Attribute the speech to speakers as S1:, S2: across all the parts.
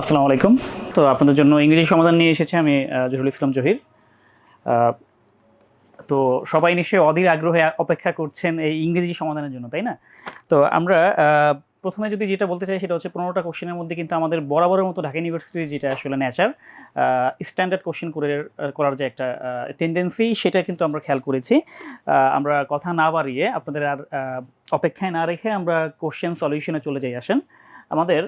S1: আসসালামু আলাইকুম। তো আপনাদের জন্য ইংরেজি সমাধান নিয়ে এসেছি আমি জহিরুল ইসলাম জহির। তো সবাই নিশ্চয়ই অধীর আগ্রহে অপেক্ষা করছেন এই ইংরেজি সমাধানের জন্য, তাই না? তো আমরা প্রথমে যদি যেটা বলতে চাই সেটা হচ্ছে পনেরোটা কোশ্চেনের মধ্যে কিন্তু আমাদের বরাবরের মতো ঢাকা ইউনিভার্সিটির যেটা আসলে নেচার স্ট্যান্ডার্ড কোশ্চেন করে করার যে একটা টেন্ডেন্সি সেটা কিন্তু আমরা খেয়াল করেছি। আমরা কথা না বাড়িয়ে আপনাদের আর অপেক্ষায় না রেখে আমরা কোশ্চেন সলিউশনে চলে যাই, আসেন। আমাদের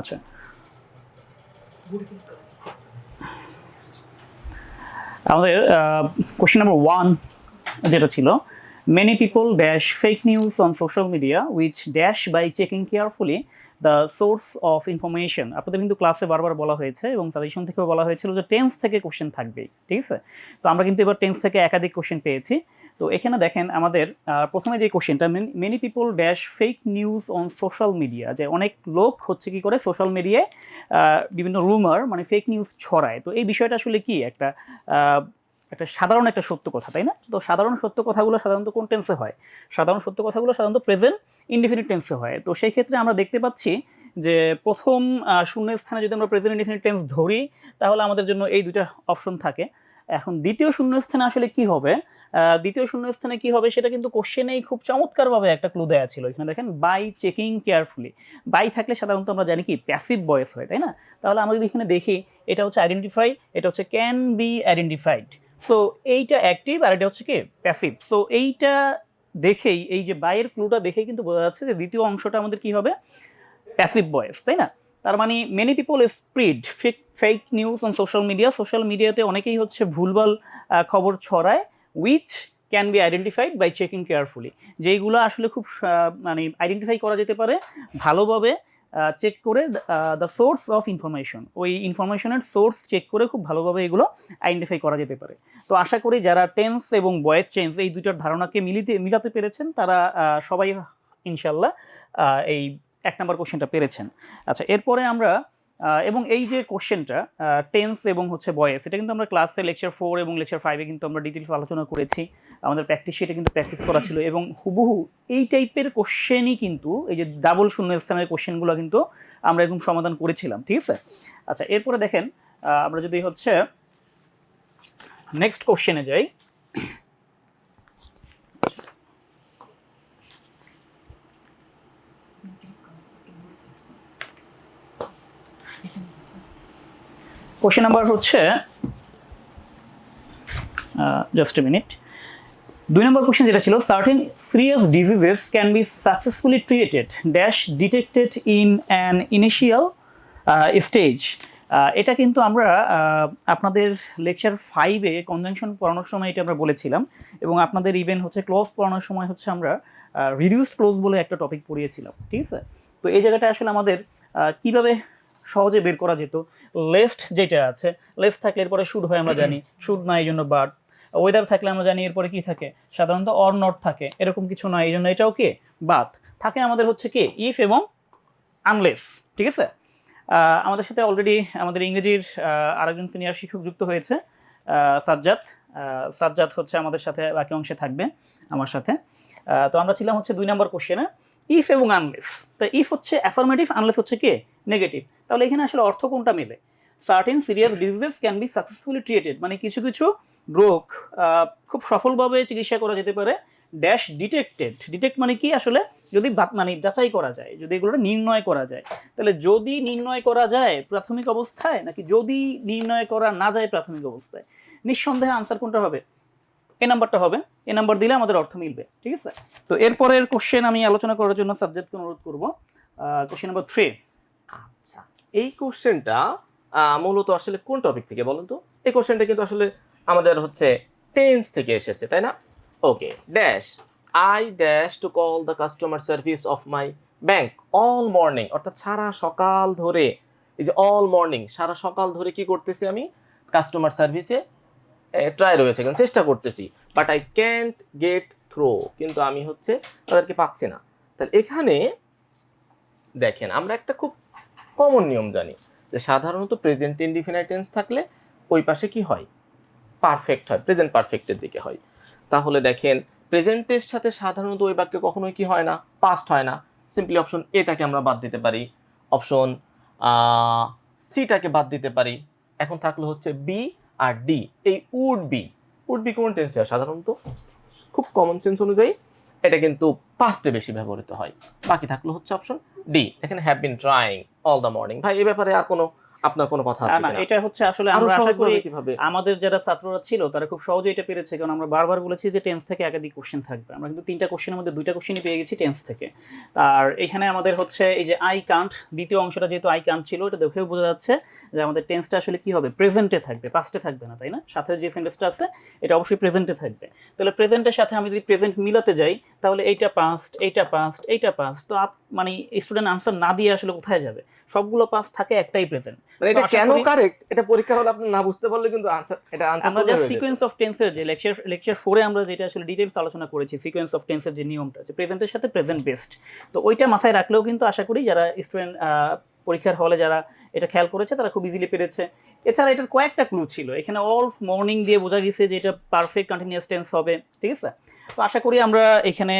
S1: আচ্ছা। আমাদের কোশ্চেন নাম্বার ওয়ান যেটা ছিল many people dash fake news on social media which dash by checking carefully the source of information আপনাদের কিন্তু ক্লাসে বারবার বলা হয়েছে এবং সাজেশন থেকেও বলা হয়েছিল যে টেন্স থেকে কোশ্চেন থাকবেই, ঠিক আছে? তো আমরা কিন্তু এবার টেন্স থেকে একাধিক কোশ্চেন পেয়েছি। তো এখানে দেখেন আমাদের প্রথমে যে কোশ্চেনটা many people dash fake news on social media যে অনেক লোক হচ্ছে কি করে সোশ্যাল মিডিয়ায় বিভিন্ন রুমার মানে ফেক নিউজ ছড়ায়। তো এই বিষয়টা আসলে কি? একটা একটা সাধারণ একটা সত্য কথা, তাই না? তো সাধারণ সত্য কথাগুলো সাধারণত কোন টেন্সে হয়? সাধারণ সত্য কথাগুলো সাধারণত প্রেজেন্ট ইনডিফিনিট টেন্সে হয়। তো সেই ক্ষেত্রে আমরা দেখতে পাচ্ছি যে প্রথম শূন্য স্থানে যদি আমরা প্রেজেন্ট ইনডিফিনিট টেন্স ধরি, তাহলে আমাদের জন্য এই দুটা অপশন থাকে। এখন দ্বিতীয় শূন্যস্থানে আসলে কি হবে? দ্বিতীয় শূন্যস্থানে কি হবে সেটা কিন্তু কোশ্চেনেই খুব চমৎকারভাবে একটা ক্লু দেওয়া ছিল। এখানে দেখেন বাই চেকিং কেয়ারফুলি বাই থাকলে সাধারণত আমরা জানি কি? প্যাসিভ ভয়েস হয় তাই না? তাহলে আমরা যদি এখানে দেখি, এটা হচ্ছে আইডেন্টিফাই এটা হচ্ছে ক্যান বি আইডেন্টিফাইড সো এইটা অ্যাক্টিভ আর এটা হচ্ছে কি? প্যাসিভ সো এইটা দেখেই, এই যে বাইয়ের ক্লুটা দেখেই কিন্তু বোঝা যাচ্ছে যে দ্বিতীয় অংশটা আমাদের কি হবে? প্যাসিভ ভয়েস তাই না? তার মানে many people spread fake fake news on social media social মিডিয়াতে অনেকেই হচ্ছে ভুলভাল খবর ছড়ায় which can be identified by checking carefully যেইগুলো আসলে খুব মানে আইডেন্টিফাই করা যেতে পারে, ভালোভাবে চেক করে দ্য সোর্স অফ ইনফরমেশন ওই ইনফরমেশনের সোর্স চেক করে খুব ভালোভাবে এগুলো আইডেন্টিফাই করা যেতে পারে। তো আশা করি যারা টেন্স এবং বয়ের চেঞ্জ এই দুটার ধারণাকে মিলিতে, মিলাতে পেরেছেন, তারা সবাই ইনশাল্লাহ এই এক নম্বর কোশ্চেনটা পেরেছেন। আচ্ছা এরপরে আমরা এবং এই যে কোশ্চেনটা টেন্স এবং হচ্ছে বয়েস, এটা কিন্তু আমরা ক্লাসে লেকচার ফোর এবং লেকচার ফাইভে কিন্তু আমরা ডিটেলস আলোচনা করেছি। আমাদের প্র্যাকটিস সেটা কিন্তু প্র্যাকটিস করা ছিল এবং হুবহু এই টাইপের কোশ্চেনই কিন্তু, এই যে ডাবল শূন্য স্থানের কোশ্চেনগুলো কিন্তু আমরা এরকম সমাধান করেছিলাম, ঠিক আছে? আচ্ছা এরপরে দেখেন আমরা যদি হচ্ছে নেক্সট কোশ্চেনে যাই। কোশ্চেন নাম্বার হচ্ছে জাস্ট এ মিনিট দুই নম্বর কোশ্চেন যেটা ছিল certain serious diseases can be successfully treated dash detected in an initial stage এটা কিন্তু আমরা আহ, আপনাদের লেকচার ফাইভে কনজাংশন পড়ানোর সময় এটা আমরা বলেছিলাম এবং আপনাদের ইভেন হচ্ছে ক্লোজ পড়ানোর সময় হচ্ছে আমরা রিডিউসড ক্লোজ বলে একটা টপিক পড়িয়েছিলাম ঠিক আছে? তো এই জায়গাটা আসলে আমাদের আহ, কীভাবে সহজে বের করা যেত। লেস্ট যেটা আছে লেস্ট থাকলে এরপরে শুড হয় আমরা জানি। শুড না এই জন্য বাট ওয়েদার থাকলে আমরা জানি এরপরে কি থাকে? সাধারণত অর নট থাকে। এরকম কিছু নয় এই জন্য এটাও কি? বাত থাকে আমাদের হচ্ছে কি? ইফ এবং আনলেস ঠিক আছে? আমাদের সাথে অলরেডি আমাদের ইংরেজির আরেকজন সিনিয়র শিক্ষক যুক্ত হয়েছে সাজ্জাদ। সাজ্জাদ হচ্ছে আমাদের সাথে বাকি অংশে থাকবে আমার সাথে। তো আমরা ছিলাম হচ্ছে দুই নম্বর কোশ্চেনে ইফ এবং আনলেস তো ইফ হচ্ছে অ্যাফার্মেটিভ আনলেস হচ্ছে কি? নেগেটিভ তাহলে এখানে আসলে অর্থ কোনটা মেলে? Certain serious diseases can be successfully treated মানে কিছু কিছু রোগ খুব সফলভাবে চিকিৎসা করা যেতে পারে ড্যাশ ডিটেক্টেড ডিটেক্ট মানে কি? আসলে যদি মানে যাচাই করা যায়, যদি এগুলো নির্ণয় করা যায়। তাহলে যদি নির্ণয় করা যায় প্রাথমিক অবস্থায়, নাকি যদি নির্ণয় করা না যায় প্রাথমিক অবস্থায়? নিঃসন্দেহে আনসার কোনটা হবে? এ নাম্বারটা হবে। এ নাম্বার দিলে আমাদের অর্থ মিলবে, ঠিক আছে? তো এরপরের কোশ্চেন আমি আলোচনা করার জন্য সাবজেক্টকে অনুরোধ করব। কোশ্চেন নাম্বার থ্রি
S2: আচ্ছা। এই কোশ্চেনটা মূলত আসলে কোন টপিক থেকে বলুন তো? এই কোশ্চেনটা কিন্তু আসলে আমাদের হচ্ছে টেন্স থেকে এসেছে, তাই না? Okay dash I dash to call the customer service of my bank all morning অর্থাৎ সারা সকাল ধরে, এই যে অল মর্নিং সারা সকাল ধরে কি করতেছি আমি? কাস্টমার সার্ভিসে ট্রাই রয়েছে কিন্তু চেষ্টা করতেছি। But I can't get through কিন্তু আমি হচ্ছে তাদেরকে পাচ্ছি না। তাহলে এখানে দেখেন, আমরা একটা খুব কমন নিয়ম জানি, যে সাধারণত প্রেজেন্ট ইনডিফিনাইট টেন্স থাকলে ওই পাশে কি হয়? পারফেক্ট হয় প্রেজেন্ট পারফেক্টের দিকে হয়। তাহলে দেখেন প্রেজেন্টের সাথে সাধারণত ওই বাক্যে কখনোই কি হয় না? পাস্ট হয় না। সিম্পলি অপশন এটাকে আমরা বাদ দিতে পারি। অপশন সিটাকে বাদ দিতে পারি। এখন থাকল হচ্ছে বি আর ডি এই উড বি উড বি কোন টেন্সে সাধারণত খুব কমন সেন্স অনুযায়ী এটা কিন্তু পাস্টে বেশি ব্যবহৃত হয়। বাকি থাকল হচ্ছে অপশন ডি এখানে have been trying all the morning ভাই এই ব্যাপারে আর কোনো আপনার কোনো কথা আছে
S1: না? এটা হচ্ছে আসলে আমরা আশা করি
S2: কীভাবে?
S1: আমাদের যারা ছাত্ররা ছিল তারা খুব সহজে এটা পেরেছে। কারণ আমরা বারবার বলেছি যে টেন্স থেকে একাধিক কোশ্চেন থাকবে। আমরা কিন্তু তিনটা কোশ্চেনের মধ্যে দুইটা কোশ্চেনই পেয়ে গেছি টেন্স থেকে। আর এখানে আমাদের হচ্ছে এই যে আই কান্ট দ্বিতীয় অংশটা যেহেতু আই কান্ট ছিল এটা দেখেও বোঝা যাচ্ছে যে আমাদের টেন্সটা আসলে কি হবে? প্রেজেন্টে থাকবে পাস্টে থাকবে না তাই না? সাথে যে সেন্টেন্সটা আছে এটা অবশ্যই প্রেজেন্টে থাকবে। তাহলে প্রেজেন্টের সাথে আমি যদি প্রেজেন্ট মিলাতে যাই তাহলে এইটা পাস্ট এইটা পাস্ট এইটা পাস্ট তো আপ মানে স্টুডেন্ট আনসার না দিয়ে আসলে কোথায় যাবে? সবগুলো পাস্ট থাকে একটাই প্রেজেন্ট
S2: মানে এটা কেন কারেক্ট এটা পরীক্ষা হলে আপনি না বুঝতে পারলে কিন্তু আনসার এটা আনসার
S1: আমরা জাস্ট সিকোয়েন্স অফ টেন্সের যে লেকচার লেকচার ফোরে আমরা যেটা আসলে ডিটেলস আলোচনা করেছি সিকোয়েন্স অফ টেন্সের যে নিয়মটা যে প্রেজেন্টের সাথে প্রেজেন্ট বেস্ট তো ওইটা মাথায় রাখলেও কিন্তু আশা করি যারা স্টুডেন্ট পরীক্ষার হলে যারা এটা খেয়াল করেছে তারা খুব ইজিলি পেরেছে। এছাড়া এটার কয়েকটা ক্লু ছিল। এখানে অল মর্নিং দিয়ে বোঝা গেছে যে এটা পারফেক্ট কন্টিনিউয়াস টেন্স হবে ঠিক আছে? তো আশা করি আমরা এখানে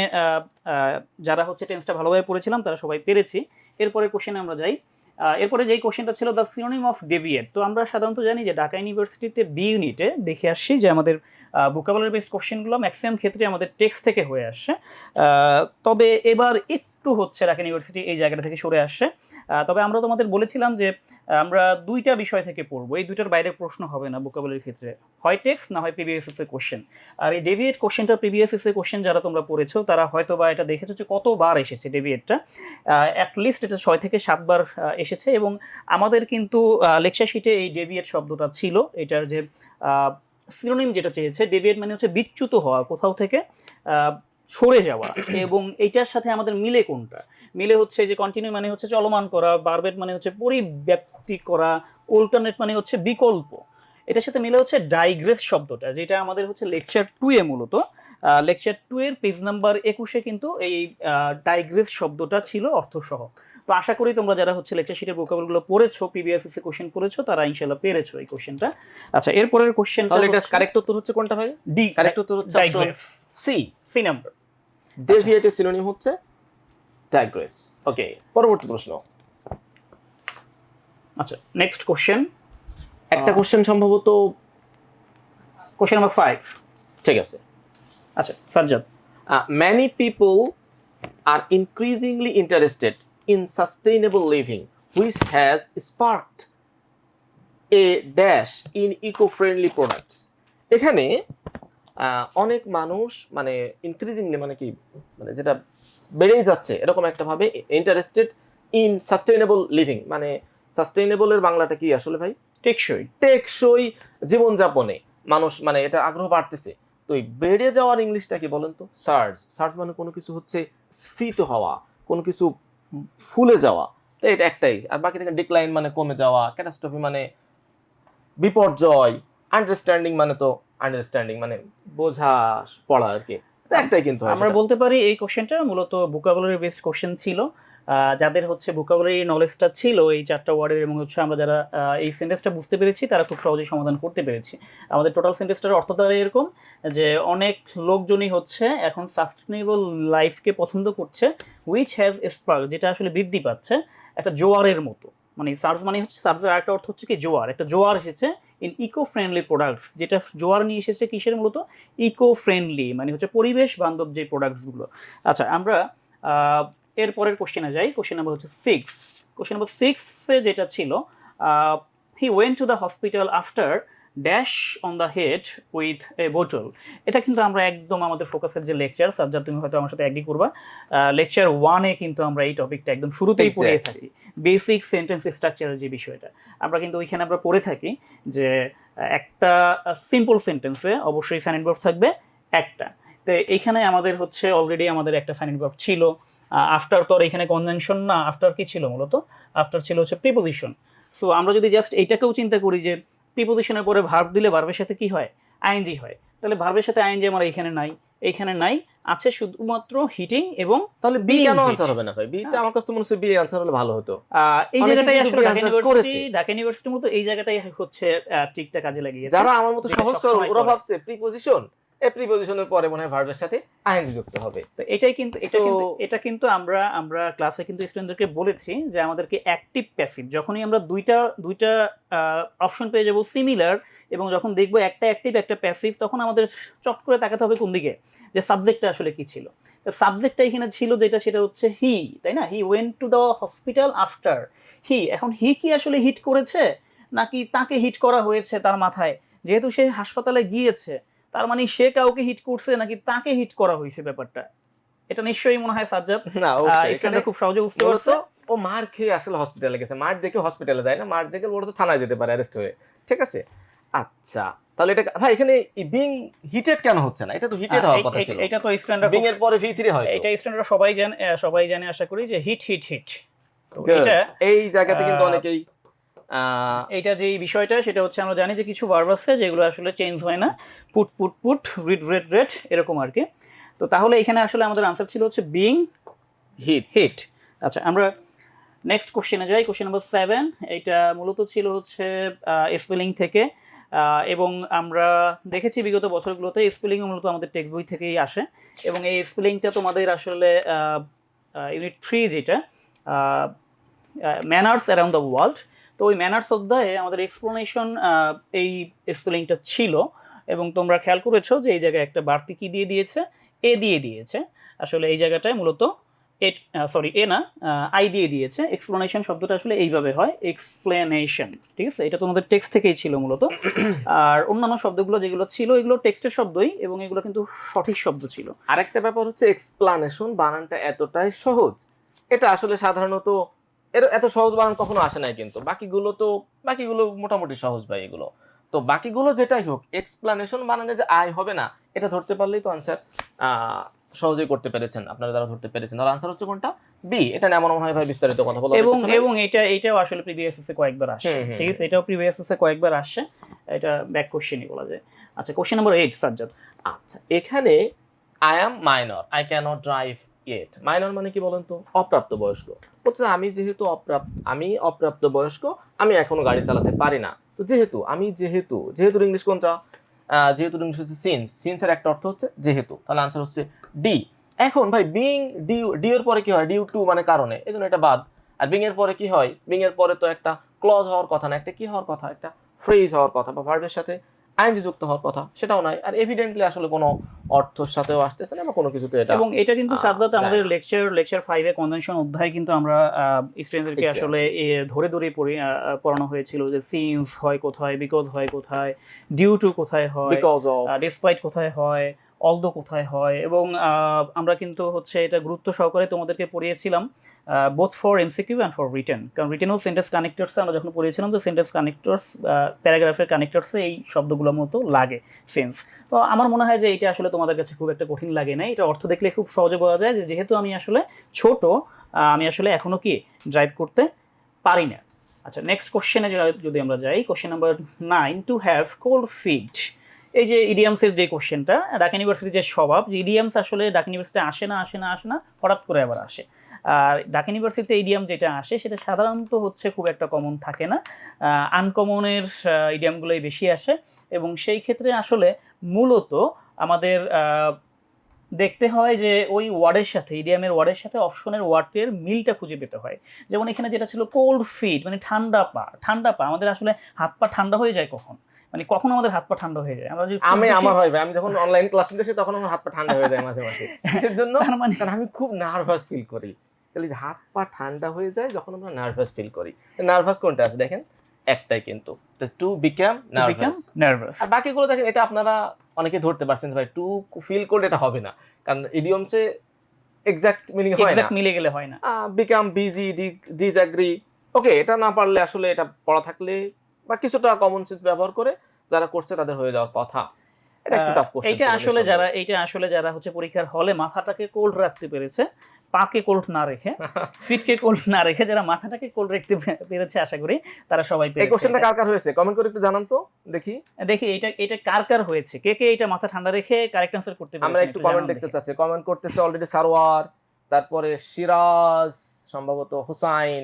S1: যারা হচ্ছে টেন্সটা ভালোভাবে পড়েছিলাম তারা সবাই পেরেছি। এরপরে কোশ্চেনে আমরা যাই। এরপরে যেই কোশ্চেনটা ছিল দ্য সিনোনিম অফ ডেভিয়েট তো আমরা সাধারণত জানি যে ঢাকা ইউনিভার্সিটিতে বি ইউনিটে দেখে আসছি যে আমাদের ভোকাবুলারি বেসড কোশ্চেনগুলো ম্যাক্সিমাম ক্ষেত্রে আমাদের টেক্সট থেকে হয়ে আসছে তবে এবার একটু হচ্ছে ঢাকা ইউনিভার্সিটি এই জায়গাটা থেকে সরে আসছে। তবে আমরা তোমাদের বলেছিলাম যে, আমরা দুইটা বিষয় থেকে পড়ব। এই দুইটার বাইরে প্রশ্ন হবে না ভোকাবুলারির ক্ষেত্রে। হয় টেক্সট না হয় পিবিএসএস এর কোশ্চেন আর এই ডেভিয়েট কোশ্চেনটা প্রিভিয়াস এর কোশ্চেন যারা তোমরা পড়েছো, তারা হয়তো বা এটা দেখেছ যে কতবার এসেছে ডেভিয়েটটা অ্যাটলিস্ট এটা ছয় থেকে সাতবার এসেছে এবং আমাদের কিন্তু লেকচার শিটে এই ডেভিয়েট শব্দটা ছিল। এটার যে সিনোনিম যেটা চেয়েছে ডেভিয়েট মানে হচ্ছে বিচ্যুত হওয়া কোথাও থেকে। সরে যাওয়া এবং এইটার সাথে আমাদের মিলে কোনটা? মিলে হচ্ছে যে কন্টিনিউ মানে হচ্ছে চলমান করা বারবেট মানে হচ্ছে পরিব্যাপ্তি করা অল্টারনেট মানে হচ্ছে বিকল্প। এটার সাথে মিলে হচ্ছে ডাইগ্রেস শব্দটা যেটা আমাদের হচ্ছে লেকচার টু এ মূলত। লেকচার টু এর পেজ নাম্বার একুশে কিন্তু এই ডাইগ্রেস শব্দটা ছিল অর্থসহ। তো আশা করি তোমরা যারা হচ্ছে লেকচার শিটের ভোকাবুলগুলো পড়েছো পিবিএসএস এ কোশ্চেন পড়েছো তারা ইনশাআল্লাহ পেরেছ এই কোশ্চেনটা আচ্ছা এরপরের কোশ্চেনটা
S2: তাহলে এটা কারেক্ট উত্তর হচ্ছে কোনটা ভাই?
S1: ডি
S2: কারেক্ট উত্তর হচ্ছে সি
S1: সি নাম্বার
S2: ডেভিয়েটের সিনোনিম হচ্ছে ডাইগ্রেস ওকে পরবর্তী প্রশ্ন
S1: আচ্ছা নেক্সট কোশ্চেন
S2: একটা কোশ্চেন সম্ভবত
S1: কোশ্চেন নাম্বার ফাইভ
S2: ঠিক আছে
S1: আচ্ছা Sajjad
S2: Uh, many people are increasingly interested in sustainable living, which has sparked a dash in eco-friendly products. এখানে অনেক মানুষ মানে ইনক্রিজিংলি মানে কি মানে যেটা বেড়েই যাচ্ছে এরকম একটা ভাবে ইন্টারেস্টেড ইন সাস্টেইনেবল লিভিং মানে সাস্টেইনেবলের বাংলাটা কি আসলে ভাই?
S1: টেকসই।
S2: টেকসই জীবনযাপনে। মানুষ মানে এটা আগ্রহ বাড়তেছে। তো এই বেড়ে যাওয়ার ইংলিশটা কি বলেন তো? সার্জ সার্জ মানে কোনো কিছু হচ্ছে স্ফীত হওয়া কোনো কিছু ফুলে যাওয়া। তো এটা একটাই। আর বাকি থেকে ডিক্লাইন মানে কমে যাওয়া ক্যাটাস্ট্রফি মানে বিপর্যয় আন্ডারস্ট্যান্ডিং মানে তো আন্ডারস্ট্যান্ডিং মানে বোঝা পড়া আর কি। তো একটাই কিন্তু
S1: আমরা বলতে পারি এই কোশ্চেনটা মূলত ভোকাবুলারি বেসড কোশ্চেন ছিল। যাদের হচ্ছে ভোকাবুলারি নলেজটা ছিল এই চারটা ওয়ার্ডের এবং হচ্ছে আমরা যারা এই সেন্টেন্সটা বুঝতে পেরেছি তারা খুব সহজেই সমাধান করতে পেরেছি। আমাদের টোটাল সেন্টেন্সটার অর্থ দ্বারা এরকম যে অনেক লোকজনই হচ্ছে এখন সাস্টেনেবল লাইফকে পছন্দ করছে উইচ হ্যাজ স্পার্ক যেটা আসলে বৃদ্ধি পাচ্ছে একটা জোয়ারের মতো। মানে সার্জ মানে হচ্ছে সার্জের আরেকটা অর্থ হচ্ছে কি, জোয়ার। একটা জোয়ার এসেছে ইন ইকো ফ্রেন্ডলি প্রোডাক্টস যেটা জোয়ার নিয়ে এসেছে কিসের মূলত? ইকো ফ্রেন্ডলি মানে হচ্ছে পরিবেশ বান্ধব যে প্রোডাক্টসগুলো আচ্ছা আমরা এরপরের এর পরের কোশ্চেনে যাই। কোশ্চেন নাম্বার হচ্ছে সিক্স কোশ্চেন নাম্বার সিক্সে যেটা ছিল he went to the hospital after dash on the head with a bottle এটা কিন্তু আমরা একদম আমাদের ফোকাসের যে লেকচার সাবজেক্ট তুমি হয়তো আমার সাথে অ্যাগ্রি করবা। লেকচার ওয়ানে কিন্তু আমরা এই টপিকটা একদম শুরুতেই পড়ে থাকি। বেসিক সেন্টেন্স স্ট্রাকচারের যে বিষয়টা। আমরা কিন্তু ওইখানে আমরা পড়ে থাকি যে একটা সিম্পল সেন্টেন্সে অবশ্যই ফ্যান ভার্ব থাকবে একটা। তো এখানে আমাদের হচ্ছে অলরেডি আমাদের একটা ফাইন ভার্ব ছিল। আফটার তো আর এখানে কনজাংশন না আফটার কি ছিল মূলত? আফটার ছিল হচ্ছে প্রিপোজিশন সো আমরা যদি জাস্ট এইটাকেও চিন্তা করি যে প্রিপোজিশনের পরে ভার্ব দিলে ভার্বের সাথে কি হয়? আইএনজি হয়। তাহলে ভার্বের সাথে আইএনজি আমার এখানে নাই এখানে নাই আছে শুধুমাত্র হিটিং এবং
S2: তাহলে বি কেন. আনসার হবে না ভাই? বিতে আমার কাছে তো মনে হচ্ছে বি আনসার হলে ভালো হতো।
S1: এই জায়গাটাই আসলে ঢাকা ইউনিভার্সিটি ঢাকা ইউনিভার্সিটির মতো এই জায়গাটাই হচ্ছে ট্রিকটা কাজে লাগিয়েছে।
S2: যারা আমার মতো সহজ করে ওরা ভাবছে প্রিপোজিশন প্রিপোজিশনের পরে মনে হয় ভার্বের সাথে আইএনজি যুক্ত হবে।
S1: তো এটাই কিন্তু এটা কিন্তু এটা কিন্তু আমরা আমরা ক্লাসে কিন্তু স্টুডেন্টদেরকে বলেছি যে আমাদেরকে অ্যাক্টিভ প্যাসিভ যখনই আমরা দুইটা দুইটা অপশন পেয়ে যাব সিমিলার এবং যখন দেখব একটা অ্যাক্টিভ একটা প্যাসিভ তখন আমাদের চট করে তাকাতে হবে কোন দিকে? যে সাবজেক্টটা আসলে কি ছিল? তো সাবজেক্টটা এখানে ছিল যেটা সেটা হচ্ছে হি তাই না? He went to the hospital after he এখন হি কি আসলে হিট করেছে? নাকি তাকে হিট করা হয়েছে তার মাথায়? যেহেতু সে হাসপাতালে গিয়েছে তার মানে সে কাউকে হিট করছে নাকি তাকে হিট করা হয়েছে ব্যাপারটা? এটা নিশ্চয়ই মনে হয় সাজ্জাদ।
S2: না
S1: খুব সহজে বুঝতে পারছে।
S2: ও মার খেয়ে আসলে হসপিটালে গেছে। মার দেখে হসপিটালে যায় না মার দেখে মূলত থানায় যেতে পারে অ্যারেস্ট হয়ে। ঠিক আছে? আচ্ছা তাহলে এটা ভাই এখানে বিং হিটেড কেন হচ্ছে না? এটা তো হিটেড হওয়ার কথা ছিল।
S1: এটা তো স্টুডেন্টরা
S2: বিং এর পরে ভি থ্রি হয়
S1: এটা স্টুডেন্টরা সবাই জানে সবাই জানে আশা করি যে হিট হিট হিট এটা
S2: এই জায়গাতে কিন্তু অনেকেই
S1: এইটা যে বিষয়টা সেটা হচ্ছে আমরা জানি যে কিছু ভার্ব আছে যেগুলো আসলে চেঞ্জ হয় না। Put put put read read read এরকম আর কি। তো তাহলে এখানে আসলে আমাদের আনসার ছিল হচ্ছে বিং
S2: হিট
S1: হিট আচ্ছা আমরা নেক্সট কোশ্চেনে যাই। কোশ্চেন নাম্বার সেভেন এটা মূলত ছিল হচ্ছে স্পেলিং থেকে। এবং আমরা দেখেছি বিগত বছরগুলোতে স্পেলিং মূলত আমাদের টেক্সট বই থেকেই আসে। এবং এই স্পেলিংটা তোমাদের আসলে ইউনিট থ্রি যেটা ম্যানার্স অ্যারাউন্ড দ্য ওয়ার্ল্ড তো ওই ম্যানার্স অধ্যায়ে আমাদের এক্সপ্লেনেশন এই স্পেলিংটা ছিল। এবং তোমরা খেয়াল করেছ যে এই জায়গায় একটা বাড়তি কি দিয়ে দিয়েছে? এ দিয়ে দিয়েছে। আসলে এই জায়গাটায় মূলত এ সরি এ না আই দিয়ে দিয়েছে। এক্সপ্লেনেশন শব্দটা আসলে এইভাবে হয় এক্সপ্লেনেশন ঠিক আছে? এটা তোমাদের টেক্সট থেকেই ছিল মূলত। আর অন্যান্য শব্দগুলো যেগুলো ছিল, এগুলো টেক্সটের শব্দই এবং এগুলো কিন্তু সঠিক শব্দ ছিল।
S2: আরেকটা ব্যাপার হচ্ছে এক্সপ্লানেশন বানানটা এতটাই সহজ। এটা আসলে সাধারণত এর এত সহজ বানান কখনো আসে নাই কিন্তু। বাকিগুলো তো বাকিগুলো মোটামুটি সহজ ভাই এগুলো। তো বাকিগুলো যেটাই হোক এক্সপ্লানেশন বানানে যে আয় হবে না এটা ধরতে পারলেই তো আনসার সহজেই করতে পেরেছেন। আপনারা যারা ধরতে পেরেছেন। তাহলে আনসার হচ্ছে কোনটা? বি এটা না এমন মনে হয় ভাই বিস্তারিত কথা বলা
S1: এবং এবং এটা এটাও আসলে প্রিভিয়াস এসে কয়েকবার আসে ঠিক আছে? এটাও প্রিভিয়াস এসে কয়েকবার আসে এটা ব্যাক কোশ্চেনই বলা যায়। আচ্ছা কোশ্চেন নাম্বার এইট সাজ্জাদ।
S2: আচ্ছা এখানে I am minor I cannot drive yet minor মানে কি বলেন তো? অপ্রাপ্ত বয়স্ক হচ্ছে আমি যেহেতু অপ্রাপ্ত আমি অপ্রাপ্ত বয়স্ক আমি এখনও গাড়ি চালাতে পারি না। তো যেহেতু, আমি যেহেতু যেহেতু ইংলিশ কোনটা? যেহেতু ইংলিশ হচ্ছে সিন্স সিন্সের একটা অর্থ হচ্ছে যেহেতু। তাহলে আনসার হচ্ছে ডি এখন ভাই বিং ডিউ ডি এর পরে কি হয়? ডিউ টু মানে কারণে। এই জন্য এটা বাদ। আর বিং এর পরে কি হয়? বিং এর পরে তো একটা ক্লজ হওয়ার কথা না, একটা কি হওয়ার কথা? একটা ফ্রেজ হওয়ার কথা বা ভার্বের সাথে আইনজি যুক্ত হওয়ার কথা সেটাও নাই আর এভিডেন্টলি আসলে কোনো অর্থের সাথেও আসতেছে না বা কোনো কিছুতে এটা
S1: এবং এটা কিন্তু সাজ্জাদ আমাদের লেকচার লেকচার ফাইভে কনভেনশন অধ্যায় কিন্তু আমরা স্টুডেন্টদেরকে। আসলে ধরে ধরে পড়ি পড়ানো হয়েছিল যে সিন্স হয় কোথায় বিকজ হয় কোথায় ডিউ টু কোথায় হয়
S2: বিকজ অফ
S1: ডিসপাইট কোথায় হয় অলদো কোথায় হয় এবং আমরা কিন্তু হচ্ছে এটা গুরুত্ব সহকারে তোমাদেরকে পড়িয়েছিলাম both for MCQ and for written কারণ রিটেনও সেন্টেন্স কানেক্টরস আমরা যখন পড়িয়েছিলাম, তো সেন্টেন্স কানেক্টরস প্যারাগ্রাফের কানেক্টরসে এই শব্দগুলোর মতো লাগে সেন্স তো আমার মনে হয় যে এটা আসলে তোমাদের কাছে খুব একটা কঠিন লাগে না। এটা অর্থ দেখলে খুব সহজে বোঝা যায় যে যেহেতু আমি আসলে ছোট আমি আসলে এখনও কি ড্রাইভ করতে পারি না। আচ্ছা নেক্সট কোশ্চেনে যদি আমরা যাই question number nine to have cold feet এই যে ইডিয়ামসের যে কোশ্চেনটা, ঢাকা ইউনিভার্সিটির যে স্বভাব, যে ইডিয়ামস আসলে ঢাকা ইউনিভার্সিটিতে আসে না আসে না আসে না, হঠাৎ করে আবার আসে। আর ঢাকা ইউনিভার্সিটিতে ইডিয়াম যেটা আসে, সেটা সাধারণত হচ্ছে খুব একটা কমন থাকে না। আনকমনের ইডিয়ামগুলোই বেশি আসে। এবং সেই ক্ষেত্রে আসলে মূলত আমাদের দেখতে হয় যে ওই ওয়ার্ডের সাথে, ইডিয়ামের ওয়ার্ডের সাথে অপশনের ওয়ার্ডের মিলটা খুঁজে পেতে হয়। যেমন এখানে যেটা ছিল কোল্ড ফিট মানে ঠান্ডা পা ঠান্ডা পা, আমাদের আসলে হাত পা ঠান্ডা হয়ে যায় কখন? মানে কখন আমাদের হাত পা ঠান্ডা হয়ে যায়। আমরা
S2: আমি আমার হয় ভাই আমি যখন অনলাইন ক্লাস নিতে আসি তখন আমার হাত পা ঠান্ডা হয়ে যায় মাঝে মাঝে। কিসের জন্য
S1: মানে
S2: আমি খুব নার্ভাস ফিল করি। তাহলে হাত পা ঠান্ডা হয়ে যায় যখন আমরা নার্ভাস ফিল করি। নার্ভাস কোনটা আছে দেখেন? একটাই কিন্তু। টু বিকাম নার্ভাস
S1: নার্ভাস
S2: আর বাকিগুলো দেখেন এটা আপনারা অনেকে ধরতে পারছেন ভাই টু ফিল করলে এটা হবে না। কারণ ইডিয়মসে এক্সাক্ট মিনিং হয় না।
S1: এক্সাক্ট মিলে গেলে হয় না।
S2: বিকাম বিজি ডিসঅ্যাগ্রি ওকে এটা না পারলে আসলে এটা পড়া থাকলে বা কিছুটা কমন সেন্স ব্যবহার করে যারা করছে তাদের হয়ে যাওয়ার কথা। এটা একটু টাফ কোশ্চেন
S1: এইটা আসলে যারা এইটা আসলে যারা হচ্ছে পরীক্ষার হলে মাথাটাকে কোল্ড রাখতে পেরেছে পাকে কোল্ড না রেখে ফিটকে কোল্ড না রেখে যারা মাথাটাকে কোল্ড রাখতে পেরেছে আশা করি তারা সবাই
S2: এই কোশ্চেনটা কার কার হয়েছে? কমেন্ট করে একটু জানান তো দেখি।
S1: দেখি এটা এটা কার কার হয়েছে? কে কে এটা মাথা ঠান্ডা রেখে কারেক্ট আনসার করতে পেরেছে?
S2: আমরা একটু কমেন্ট দেখতে চাচ্ছি। কমেন্ট করতেছে অলরেডি সারোয়ার তারপরে সিরাজ সম্ভবত হুসাইন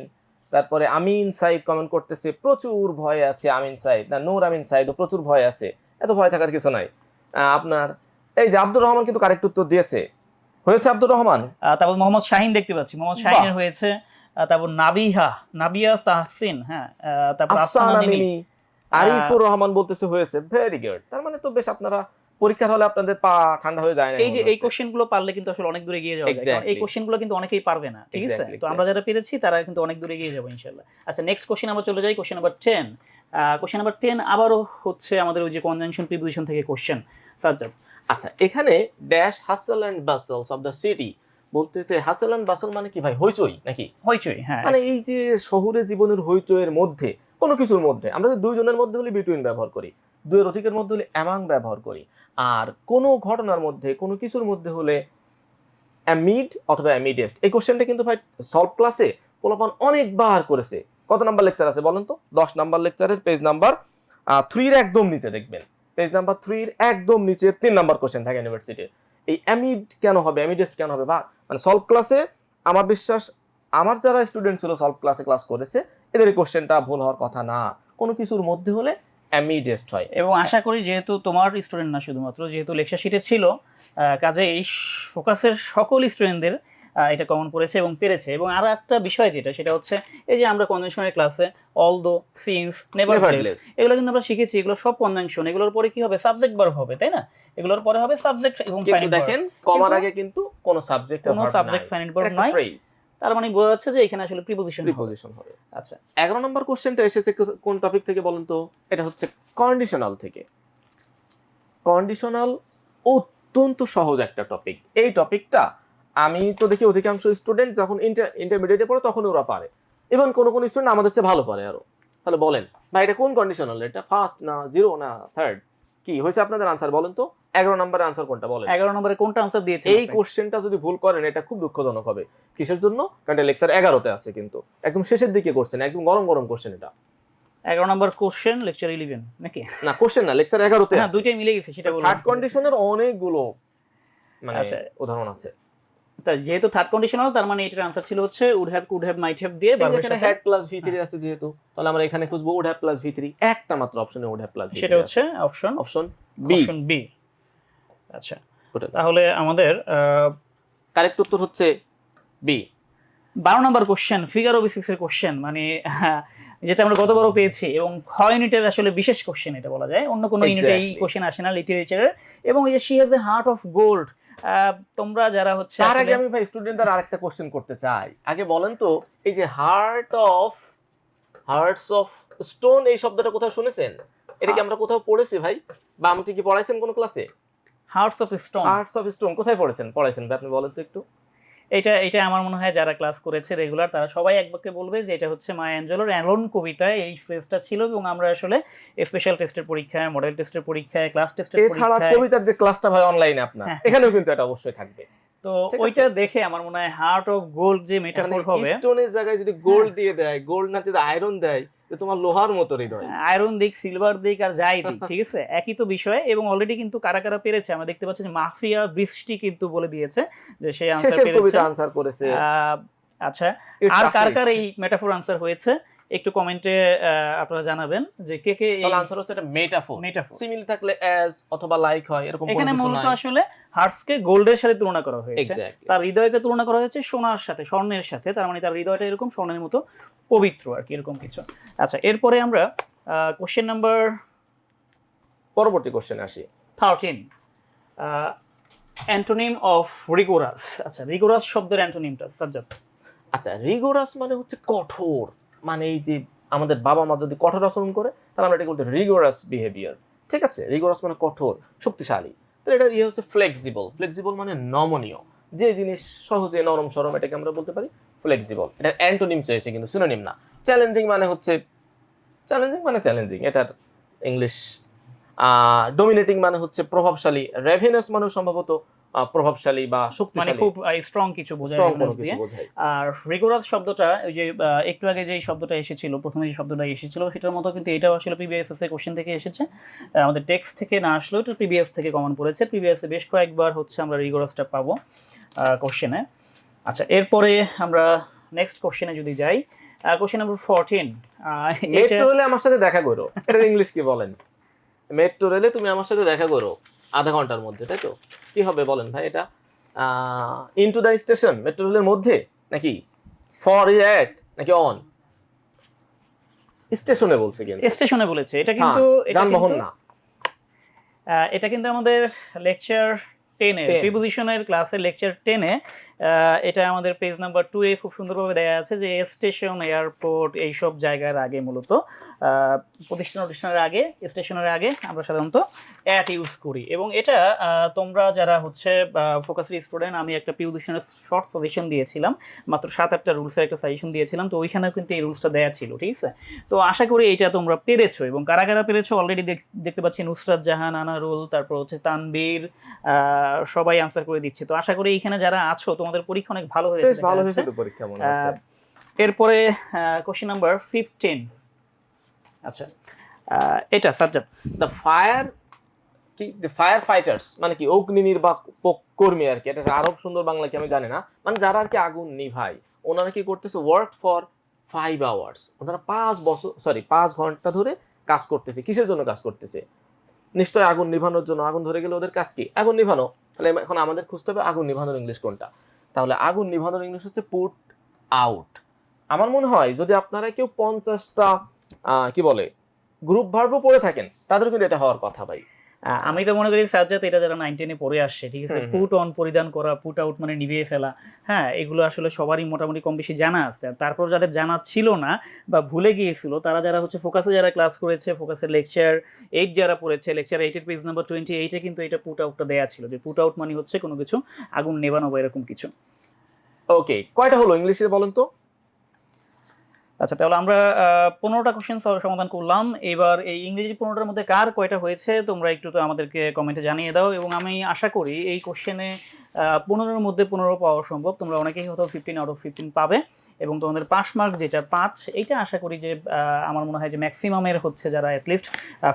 S2: তারপরে আমিন সাইদ কমেন্ট করতেছে প্রচুর ভয় আছে আমিন সাইদ। না নূর আমিন সাইদ প্রচুর ভয় আছে। এত ভয় থাকার কিছু নাই। আপনার এই যে আব্দুর রহমান কিন্তু কারেক্ট উত্তর দিয়েছে। হয়েছে আব্দুর রহমান?
S1: তারপর মোহাম্মদ শাহিন দেখতে পাচ্ছি। মোহাম্মদ শাহিনের হয়েছে তারপর নাবিহা নাবিয়া তাহসিন হ্যাঁ তারপর
S2: আফসানা
S1: মিমি
S2: আরিফুর রহমান বলতেছে হয়েছে ভেরি গুড তার মানে তো বেশ আপনারা পরীক্ষার হলে আপনাদের পা ঠান্ডা হয়ে যায় না
S1: এই যে এই কোশ্চেনগুলো পারলে কিন্তু আসলে অনেক দূরে এগিয়ে যাওয়া যায়। এই কোশ্চেনগুলো কিন্তু অনেকেই পারবে না ঠিক আছে? তো আমরা যারা পেরেছি তারা কিন্তু অনেক দূরে এগিয়ে যাব ইনশাল্লাহ আচ্ছা নেক্সট কোশ্চেন আমরা চলে যাই question number ten question number ten আবারও হচ্ছে আমাদের ওই যে কনজাংশন প্রিপোজিশন থেকে কোশ্চেন সাজ্জাদ।
S2: আচ্ছা এখানে dash hassle and bustles of the city বলতেছে হাসেল অ্যান্ড বাসেল মানে কি ভাই হইচই নাকি?
S1: হইচই হ্যাঁ।
S2: মানে এই যে শহুরে জীবনের হইচইয়ের মধ্যে কোনো কিছুর মধ্যে আমরা দুইজনের মধ্যে হলে বিটুইন ব্যবহার করি দুইয়ের অধিকের মধ্যে হলে অ্যামাং ব্যবহার করি আর কোনো ঘটনার মধ্যে, কোনো কিছুর মধ্যে হলে অ্যামিড অথবা অ্যামিডেস্ট এই কোশ্চেনটা কিন্তু ভাই সলভ ক্লাসে পোলাপান অনেকবার করেছে। কত নাম্বার লেকচার আছে বলেন তো? দশ নাম্বার লেকচারের পেজ নাম্বার থ্রির একদম নিচে দেখবেন। পেজ নাম্বার থ্রির একদম নিচে তিন নাম্বার কোশ্চেন থাকে ইউনিভার্সিটির এই অ্যামিড কেন হবে? অ্যামিডেস্ট কেন হবে? বা মানে সলভ ক্লাসে আমার বিশ্বাস, আমার যারা স্টুডেন্ট ছিল সলভ ক্লাসে ক্লাস করেছে, এদের কোশ্চেনটা ভুল হওয়ার কথা না। কোনো কিছুর মধ্যে হলে অ্যামিডেস্ট হয়।
S1: এবং আশা করি যেহেতু তোমার স্টুডেন্ট না শুধুমাত্র যেহেতু লেকচার শিটে ছিল কাজে এই ফোকাসের সকল স্টুডেন্টদের এটা কমন পড়েছে এবং পেরেছে। এবং আরও একটা বিষয় যেটা সেটা হচ্ছে এই যে আমরা কনভেনশনের ক্লাসে অল দো সিন্স নেভার. এগুলো কিন্তু আমরা শিখেছি এগুলো সব কনভেনশন এগুলোর পরে কি হবে? সাবজেক্ট ভার্ব হবে তাই না? এগুলোর পরে হবে সাবজেক্ট এবং
S2: দেখেন কমার আগে কিন্তু কোনো সাবজেক্ট
S1: কোনো সাবজেক্ট ফাইনাল ভার্ব নাই। তার মানে বোঝা যাচ্ছে যে এখানে আসলে প্রিপোজিশন
S2: প্রিপোজিশন হবে।
S1: আচ্ছা।
S2: এগারো নম্বর কোশ্চেনটা এসেছে কোন টপিক থেকে বলুন তো? এটা হচ্ছে কন্ডিশনাল থেকে। কন্ডিশনাল অত্যন্ত সহজ একটা টপিক এই টপিকটা আমি তো দেখি অধিকাংশ স্টুডেন্ট যখন ইন্টার ইন্টারমিডিয়েটে পড়ে তখন ওরা পারে। এবং কোনো কোনো স্টুডেন্ট আমাদের চেয়ে ভালো পারে আরও। তাহলে বলেন ভাই এটা কোন কন্ডিশনাল এটা ফার্স্ট না জিরো না থার্ড কি হয়েছে আপনাদের আনসার বলেন তো? এগারো নম্বরের আনসার কোনটা বলেন?
S1: এগারো নম্বরে কোনটা আনসার দিয়েছে
S2: এই কোশ্চেনটা যদি ভুল করেন এটা খুব দুঃখজনক হবে। কিসের জন্য? কারণ এটা লেকচার এগারোতে আছে কিন্তু। একদম শেষের দিকে কোশ্চেন একদম গরম গরম কোশ্চেন এটা।
S1: এগারো নম্বর কোশ্চেন লেকচার ইলেভেন নাকি?
S2: না কোশ্চেন না লেকচার এগারোতে
S1: দুইটাই মিলে গেছে সেটা
S2: থার্ড কন্ডিশনের অনেকগুলো মানে
S1: আচ্ছা।
S2: উদাহরণ আছে।
S1: যেহেতু থার্ড কন্ডিশনাল তার মানে এটার আনসার ছিল হচ্ছে would have could have might have দিয়ে
S2: এখানে হ্যাড প্লাস ভি থ্রি আছে যেহেতু তাহলে আমরা এখানে খুঁজবো would have plus V three একটা মাত্র অপশনে উড হ্যাভ প্লাস
S1: সেটা হচ্ছে option
S2: option B
S1: option B আচ্ছা তাহলে আমাদের
S2: কারেক্ট উত্তর হচ্ছে বি
S1: বারো নম্বর কোশ্চেন ফিগার ওবিসিক্স এর কোশ্চেন মানে যেটা আমরা গতবারও পেয়েছি এবং খ ইউনিটের আসলে বিশেষ কোশ্চেন এটা বলা যায়। অন্য কোনো ইউনিটে এই. কোশ্চেন আসে না লিটারেচারের এবং এই যে she has a heart of gold তোমরা যারা হচ্ছে
S2: তার আগে আমি ভাই স্টুডেন্টদের আরেকটা কোশ্চেন করতে চাই। আগে বলেন তো এই যে heart of hearts of stone এই শব্দটা কোথাও শুনেছেন? এটা কি আমরা কোথাও পড়েছি ভাই? বা আমাকে কি পড়াইছেন কোন ক্লাসে
S1: hearts of stone
S2: hearts of stone কোথায় পড়েছেন? পড়াইছেন আপনি বলেন তো একটু।
S1: এটা এটা আমার মনে হয় যারা ক্লাস করেছে রেগুলার তারা সবাই একবারকে বলবে যে এটা হচ্ছে মায়া অ্যাঞ্জেলোর অ্যালোন কবিতায় এই ফ্রেজটা ছিল এবং আমরা আসলে স্পেশাল টেস্টের পরীক্ষায় মডেল টেস্টের পরীক্ষায় ক্লাস টেস্টের
S2: এছাড়া
S1: পরীক্ষায়
S2: কবিতার যে ক্লাসটা হয় অনলাইনে আপনার
S1: হ্যাঁ।
S2: এখানেও কিন্তু এটা অবশ্যই থাকবে।
S1: তো ওইটা দেখে আমার মনে হয় হার্ট অফ গোল্ড যে মেটাফোর হবে।
S2: স্টোনের জায়গায় যদি গোল্ড দিয়ে দেয় গোল্ড না যদি আয়রন দেয় তো তোমার লোহার মতো হৃদয়।
S1: আয়রন দিক সিলভার দিক আর যাই দিক ঠিক আছে? একই তো বিষয় এবং অলরেডি কিন্তু কারা কারা পেরেছে? আমরা দেখতে পাচ্ছি যে মাফিয়া বৃষ্টি কিন্তু বলে দিয়েছে যে সে আনসার পেরেছে।
S2: আনসার করেছে।
S1: আহ, আচ্ছা আর কার কার এই মেটাফোর আনসার হয়েছে? একটু কমেন্টে আপনারা জানাবেন যে কে কে এই
S2: আনসার হচ্ছে এটা মেটাফোর
S1: মেটাফোর
S2: সিমিল থাকলে অ্যাজ অথবা লাইক হয় এরকম
S1: এখানে মূলত আসলে হার্টসকে গোল্ডের সাথে তুলনা করা হয়েছে। তার হৃদয়কে তুলনা করা হয়েছে সোনার সাথে স্বর্ণের সাথে। তার মানে তার হৃদয়টা এরকম স্বর্ণের মতো পবিত্র আর কি এরকম কিছু। আচ্ছা এরপরে আমরা কোশ্চেন নাম্বার
S2: পরবর্তী কোশ্চেন আসি।
S1: থার্টিন অ্যান্টোনিম অফ রিগোরাস আচ্ছা রিগোরাস শব্দের অ্যান্টোনিমটা সাজ্জাদ
S2: আচ্ছা রিগোরাস মানে হচ্ছে কঠোর। মানে এই যে আমাদের বাবা মা যদি কঠোর আচরণ করে, তাহলে আমরা এটা বলতে রিগোরাস বিহেভিয়ার ঠিক আছে? রিগোরাস মানে কঠোর, শক্তিশালী। তাহলে এটা ইয়ে হচ্ছে ফ্লেক্সিবল ফ্লেক্সিবল মানে নমনীয়। যে জিনিস সহজে নরম সরম এটাকে আমরা বলতে পারি ফ্লেক্সিবল এটা অ্যান্টোনিম চেয়েছে কিন্তু সিনোনিম না। চ্যালেঞ্জিং মানে হচ্ছে চ্যালেঞ্জিং মানে চ্যালেঞ্জিং এটার ইংলিশ ডোমিনেটিং মানে হচ্ছে প্রভাবশালী। রেভিনাস মানে সম্ভবত প্রভাবশালী বা
S1: মানে
S2: শক্তিশালী
S1: খুব স্ট্রং কিছু বোঝায় আর রিগোরাস শব্দটা ওই যে একটু আগে যে শব্দটা এসেছিল প্রথমে যে শব্দটা এসেছিল সেটার মতো কিন্তু এটাও আসলে প্রিভিয়াস এর কোশ্চেন থেকে এসেছে। আমাদের টেক্সট থেকে না আসলেও এটা প্রিভিয়াস থেকে কমন পড়েছে। পিবিএস এ বেশ কয়েকবার হচ্ছে আমরা রিগোরাসটা পাবো কোশ্চেনে আচ্ছা এরপরে আমরা নেক্সট কোশ্চেনে যদি যাই কোশ্চেন নাম্বার ফোরটিন এটা
S2: মেট্রো রেলে আমার সাথে দেখা করো। এটার ইংলিশ কি বলেন? মেট্রো রেলে তুমি আমার সাথে দেখা করো। আধা ঘণ্টার মধ্যে তাই তো? কি হবে বলেন ভাই এটা? ইনটু দ্য স্টেশন মেট্রো রেলের মধ্যে নাকি? ফর ইজ অ্যাট নাকি অন স্টেশনে বলছে কিন্তু।
S1: স্টেশনে বলেছে। এটা কিন্তু এটা
S2: যানবাহন না।
S1: এটা কিন্তু আমাদের লেকচার টেনে
S2: 10
S1: প্রিপোজিশনের ক্লাসের লেকচার টেনে এটা আমাদের পেজ নাম্বার টু এ খুব সুন্দরভাবে দেওয়া আছে যে স্টেশন এয়ারপোর্ট এইসব জায়গার আগে মূলত প্রতিষ্ঠান প্রতিষ্ঠানের আগে স্টেশনের আগে আমরা সাধারণত অ্যাট ইউজ করি। এবং এটা তোমরা যারা হচ্ছে ফোকাসের স্টুডেন্ট আমি একটা প্রিপোজিশনের শর্ট সাজেশন দিয়েছিলাম, মাত্র সাত, আটটা রুলসের একটা সাজেশন দিয়েছিলাম, তো ওইখানেও কিন্তু এই রুলসটা দেওয়া ছিল, ঠিক আছে? তো আশা করি এটা তোমরা পেরেছ, এবং কারা কারা পেরেছ অলরেডি দেখতে পাচ্ছি নুসরাত জাহান, আনারুল, তারপর হচ্ছে তানবীর সবাই আনসার করে দিচ্ছে। তো আশা করি এখানে যারা আছো তোমাদের পরীক্ষা অনেক ভালো হয়েছে
S2: বেশ ভালো হয়েছে তো পরীক্ষা মনে হচ্ছে।
S1: এরপরে কোশ্চেন নাম্বার ফিফটিন আচ্ছা এটা সাজ্জাদ
S2: দ্য ফায়ার কি ফায়ার ফাইটার্স মানে কি অগ্নি নির্বাক কর্মী আর কি এটা আরব সুন্দর বাংলা কি আমি জানি না মানে যারা আর কি আগুন নিভাই ওনারা কি করতেছে ওয়ার্ক ফর ফাইভ আওয়ার্স ওনারা পাঁচ বছর সরি পাঁচ ঘণ্টা ধরে কাজ করতেছে কিসের জন্য কাজ করতেছে? নিশ্চয়ই আগুন নিভানোর জন্য আগুন ধরে গেলে ওদের কাজ কি? আগুন নিভানো তাহলে এখন আমাদের খুঁজতে হবে আগুন নিভানোর ইংলিশ কোনটা? তাহলে আগুন নিভানোর ইংলিশ হচ্ছে পুট আউট আমার মনে হয় যদি আপনারা কেউ পঞ্চাশটা কি বলে গ্রুপ ভার্বও পড়ে থাকেন, তাদের কিন্তু এটা হওয়ার কথা ভাই।
S1: আমি তো মনে করি সাজ্জাদ এটা যারা নাইন টেনে পড়ে আসছে ঠিক আছে। পুট অন পরিধান করা পুট আউট মানে নিভিয়ে ফেলা হ্যাঁ? এগুলো আসলে সবারই মোটামুটি কম বেশি জানা আছে। আর তারপর যাদের জানা ছিল না বা ভুলে গিয়েছিল তারা যারা হচ্ছে ফোকাসে যারা ক্লাস করেছে ফোকাসের লেকচার এইট যারা পড়েছে লেকচার এইটের পেজ নাম্বার টোয়েন্টি এইটে কিন্তু এটা পুট আউটটা দেওয়া ছিল যে পুট আউট মানে হচ্ছে কোনো কিছু আগুন নেবানো বা এরকম কিছু।
S2: ওকে কয়টা হলো ইংলিশে বলেন তো?
S1: আচ্ছা তাহলে আমরা পনেরোটা কোশ্চেন সমাধান করলাম। এবার এই ইংরেজি পনেরোটার মধ্যে কার কয়টা হয়েছে, তোমরা একটু তো আমাদেরকে কমেন্টে জানিয়ে দাও। এবং আমি আশা করি এই কোশ্চেনে পনেরোর মধ্যে পনেরো পাওয়া সম্ভব। তোমরা অনেকেই হয়তো ফিফটিন আউট অফ ফিফটিন পাবে। এবং তোমাদের পাস মার্ক যেটা, পাঁচ, এইটা আশা করি যে আমার মনে হয় যে ম্যাক্সিমামের হচ্ছে যারা অ্যাটলিস্ট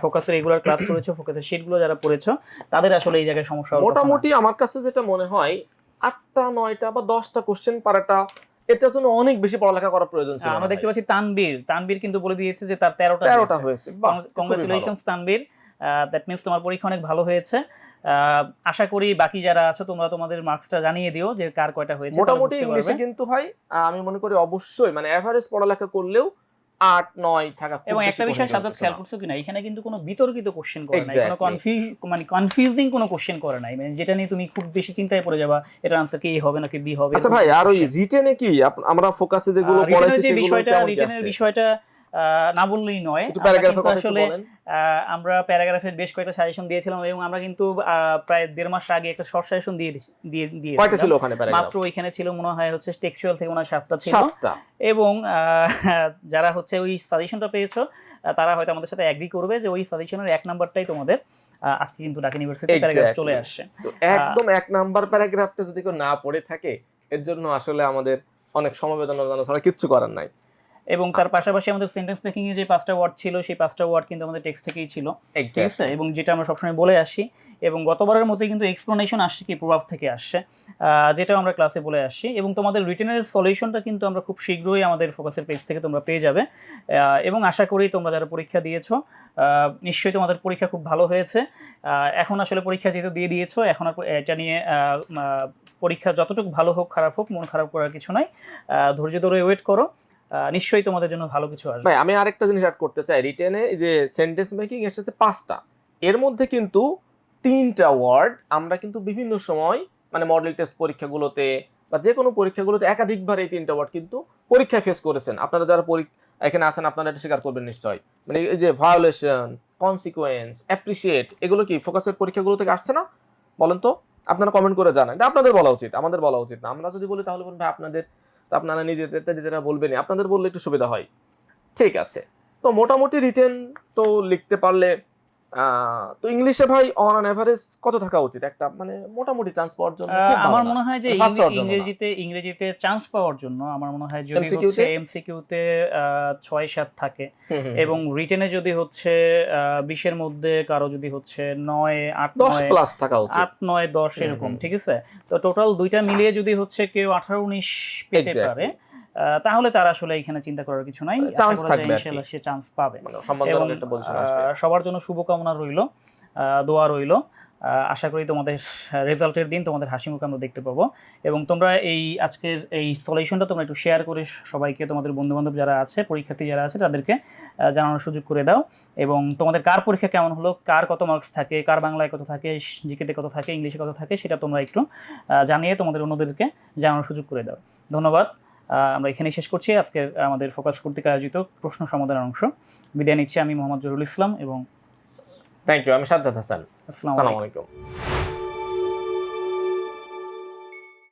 S1: ফোকাসের রেগুলার ক্লাস করেছ ফোকাসের শিটগুলো যারা পড়েছো, তাদের আসলে এই জায়গায় সমস্যা।
S2: মোটামুটি আমার কাছে যেটা মনে হয়, আটটা, নয়টা বা দশটা কোশ্চেন পারাটা এটার জন্য অনেক বেশি পড়ালেখা করার প্রয়োজন ছিল
S1: আমরা দেখতে পাচ্ছি তানবীর। তানবীর কিন্তু বলে দিয়েছে যে তার তেরোটা
S2: তেরোটা
S1: হয়েছে। কংগ্রেচুলেশনস তানবীর। দ্যাট মিনস তোমার পরীক্ষা অনেক ভালো হয়েছে। আশা করি বাকি যারা আছো তোমরা তোমাদের মার্কসটা জানিয়ে দিও যে কার কয়টা হয়েছে
S2: মোটামুটি ইংলিশে কিন্তু ভাই আমি মনে করি অবশ্যই মানে এভারেজ পড়ালেখা করলেও আট নয় থাকা
S1: এবং একটা বিষয়
S2: সাজক
S1: খেয়াল করছ কিনা? এখানে কিন্তু কোনো বিতর্কিত কোশ্চেন করে নাই কোনো কনফিউজ মানে কনফিউজিং কোনো কোশ্চেন করে নাই। মানে যেটা নিয়ে তুমি খুব বেশি চিন্তায় পড়ে যাবা এটা আনসার কি হবে নাকি বি হবে
S2: আচ্ছা ভাই আর ওই রিটেনে কি? আমরা ফোকাসে যেগুলো পড়াইছি সেগুলো
S1: বিষয়টা রিটেনের বিষয়টা না বললেই নয়। আসলে আমরা প্যারাগ্রাফের বেশ কয়েকটা সাজেশন দিয়েছিলাম এবং আমরা কিন্তু প্রায় দেড় মাস আগে একটা শর্ট সাজেশন দিয়ে দিয়ে
S2: ছিল ওখানে
S1: মাত্র ওইখানে ছিল মনে হয় হচ্ছে টেক্সচুয়াল থেকে মনে হয় সাতটা ছিল। এবং যারা হচ্ছে ওই সাজেশনটা পেয়েছ তারা হয়তো আমাদের সাথে এগ্রি করবে যে ওই সাজেশনের এক নাম্বারটাই তোমাদের আজকে কিন্তু ঢাকা ইউনিভার্সিটি প্যারাগ্রাফ চলে আসছে।
S2: একদম এক নাম্বার প্যারাগ্রাফটা যদি কেউ না পড়ে থাকে এর জন্য আসলে আমাদের অনেক সমবেদনা জানানো ছাড়া কিচ্ছু করার নাই।
S1: এবং তার
S2: আচ্ছা।
S1: পাশাপাশি আমাদের সেন্টেন্স মেকিং এ যে পাঁচটা ওয়ার্ড ছিল সেই পাঁচটা ওয়ার্ড কিন্তু আমাদের টেক্সট থেকেই ছিল। ঠিক আছে? এবং যেটা আমরা সবসময় বলে আসি এবং গতবারের মতোই কিন্তু এক্সপ্লেনেশন আসছে কি প্রভাব থেকে আসছে যেটাও আমরা ক্লাসে বলে আসছি এবং তোমাদের রিটেনের সলিউশনটা কিন্তু আমরা খুব শীঘ্রই আমাদের ফোকাসের পেজ থেকে তোমরা পেয়ে যাবে। এবং আশা করি তোমরা যারা পরীক্ষা দিয়েছ নিশ্চয়ই তোমাদের পরীক্ষা খুব ভালো হয়েছে। এখন আসলে পরীক্ষা যেহেতু দিয়ে দিয়েছ এখন আর এটা নিয়ে পরীক্ষা যতটুকু ভালো হোক খারাপ হোক মন খারাপ করার কিছু নয় ধৈর্য ধরে ওয়েট করো। নিশ্চয়ই তোমাদের জন্য ভালো কিছু আসবে।
S2: ভাই, আমি আরেকটা জিনিস অ্যাড করতে চাই রিটেনে যে সেন্টেন্স মেকিং এসেছে পাঁচটা। এর মধ্যে কিন্তু তিনটা ওয়ার্ড আমরা কিন্তু বিভিন্ন সময় মানে মডেল টেস্ট পরীক্ষাগুলোতে বা যে কোনো পরীক্ষাগুলোতে একাধিকবার এই তিনটা ওয়ার্ড কিন্তু পরীক্ষায় ফেস করেছেন। আপনারা যারা এখানে আসেন আপনারা এটা স্বীকার করবেন নিশ্চয় মানে এই যে ভায়োলেশন কনসিকোয়েন্স অ্যাপ্রিসিয়েট এগুলো কি ফোকাসের পরীক্ষাগুলো থেকে আসছে না? বলেন তো, আপনারা কমেন্ট করে জানান। এটা আপনাদের বলা উচিত, আমাদের বলা উচিত না। আমরা যদি বলি তাহলে বলুন ভাই, আপনাদের তো আপনারা নিজেদের নিজেরা বলবেনই। আপনাদের বললে একটু সুবিধা হয়। ঠিক আছে। তো মোটামুটি রিটেন তো লিখতে পারলে তো ইংলিশে ভাই অন অন এভারেজ কত থাকা উচিত? একটা মানে মোটামুটি চান্স পাওয়ার জন্য
S1: আমার মনে হয় যে
S2: মানে।
S1: ইংরেজিতে ইংরেজিতে চান্স পাওয়ার জন্য আমার মনে হয় যদি হচ্ছে
S2: তে?
S1: এমসিকিউতে ছয় সাত থাকে।
S2: হুম, হুম,
S1: এবং রিটেনে যদি হচ্ছে বিশের মধ্যে কারও যদি হচ্ছে নয় আট
S2: দশ
S1: নয়
S2: প্লাস থাকা উচিত।
S1: আট নয় দশ
S2: হুম,
S1: এরকম ঠিক আছে? তো টোটাল দুইটা মিলিয়ে যদি হচ্ছে কেউ আঠারো উনিশ পেতে পারে তাহলে তার আসলে এখানে চিন্তা করার কিছু নাই। যায়
S2: থাকবে
S1: ইনশাআল্লাহ সে চান্স পাবে।
S2: মানে
S1: সবার জন্য শুভকামনা রইল দোয়া রইল। আশা করি তোমাদের রেজাল্টের দিন তোমাদের হাসি মুখ আমরা দেখতে পাবো। এবং তোমরা এই আজকের এই সলিউশনটা তোমরা একটু শেয়ার করে সবাইকে তোমাদের বন্ধুবান্ধব যারা আছে পরীক্ষার্থী যারা আছে তাদেরকে জানানোর সুযোগ করে দাও। এবং তোমাদের কার পরীক্ষা কেমন হলো কার কত মার্কস থাকে কার বাংলায় কত থাকে জিকেতে কত থাকে ইংলিশে কত থাকে সেটা তোমরা একটু জানিয়ে তোমাদের অন্যদেরকে জানানোর সুযোগ করে দাও। ধন্যবাদ। আমরা এখানেই শেষ করছি। আজকের আমাদের ফোকাস কর্তৃক আয়োজিত প্রশ্ন সমাধানের অংশ। বিদায় নিচ্ছি আমি মোহাম্মদ জহুরুল ইসলাম এবং
S2: থ্যাংক ইউ আমি সাজ্জাদ হাসান।
S1: আসসালামু
S2: আলাইকুম।